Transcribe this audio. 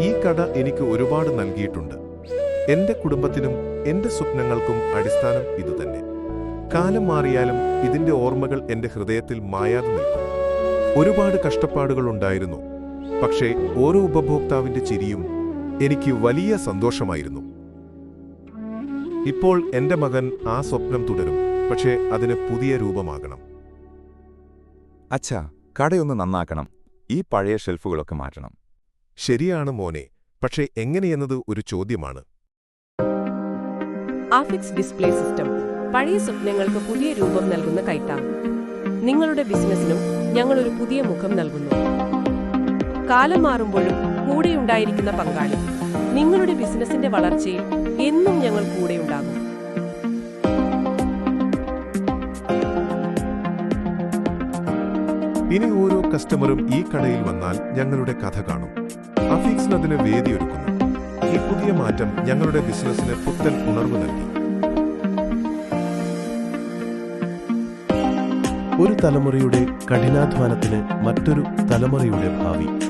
ഈ കട എനിക്ക് ഒരുപാട് നൽകിയിട്ടുണ്ട്. എന്റെ കുടുംബത്തിനും എന്റെ സ്വപ്നങ്ങൾക്കും അടിസ്ഥാനം ഇതുതന്നെ. കാലം മാറിയാലും ഇതിന്റെ ഓർമ്മകൾ എന്റെ ഹൃദയത്തിൽ മായാതെ നിൽക്കും. ഒരുപാട് കഷ്ടപ്പാടുകൾ ഉണ്ടായിരുന്നു. പക്ഷേ ഓരോ ഉപഭോക്താവിന്റെ ചിരിയും എനിക്ക് വലിയ സന്തോഷമായിരുന്നു. ഇപ്പോൾ എന്റെ മകൻ ആ സ്വപ്നം തുടരും. പക്ഷേ അതിന് പുതിയ രൂപമാകണം. അച്ഛാ കടയൊന്ന് നന്നാക്കണം. ഈ പഴയ ഷെൽഫുകളൊക്കെ മാറ്റണം. ശരിയാണ് മോനെ പക്ഷേ എങ്ങനെയെന്നത് ഒരു ചോദ്യമാണ്. ആഫിക്സ് ഡിസ്പ്ലേ സിസ്റ്റം പഴയ സ്വപ്നങ്ങൾക്ക് പുതിയ രൂപം നൽകുന്ന കൈത്താങ്. നിങ്ങളുടെ ബിസിനസ്സിനും ഞങ്ങൾ ഒരു പുതിയ മുഖം നൽകുന്നു. കാലം മാറുമ്പോഴും കൂടെയുണ്ടായിരിക്കുന്ന പങ്കാളി നിങ്ങളുടെ ബിസിനസിന്റെ വളർച്ചയിൽ എന്നും ഞങ്ങൾ കൂടെയുണ്ടാകും. ഇനി ഓരോ കസ്റ്റമറും ഈ കടയിൽ വന്നാൽ ഞങ്ങളുടെ കഥ കാണും. അഫീക്സിന് അതിന് വേദിയൊരുക്കുന്നു. ഈ പുതിയ മാറ്റം ഞങ്ങളുടെ ബിസിനസ്സിന് പുത്തൻ ഉണർവ് നൽകി. ഒരു തലമുറയുടെ കഠിനാധ്വാനത്തിന് മറ്റൊരു തലമുറയുടെ ഭാവി.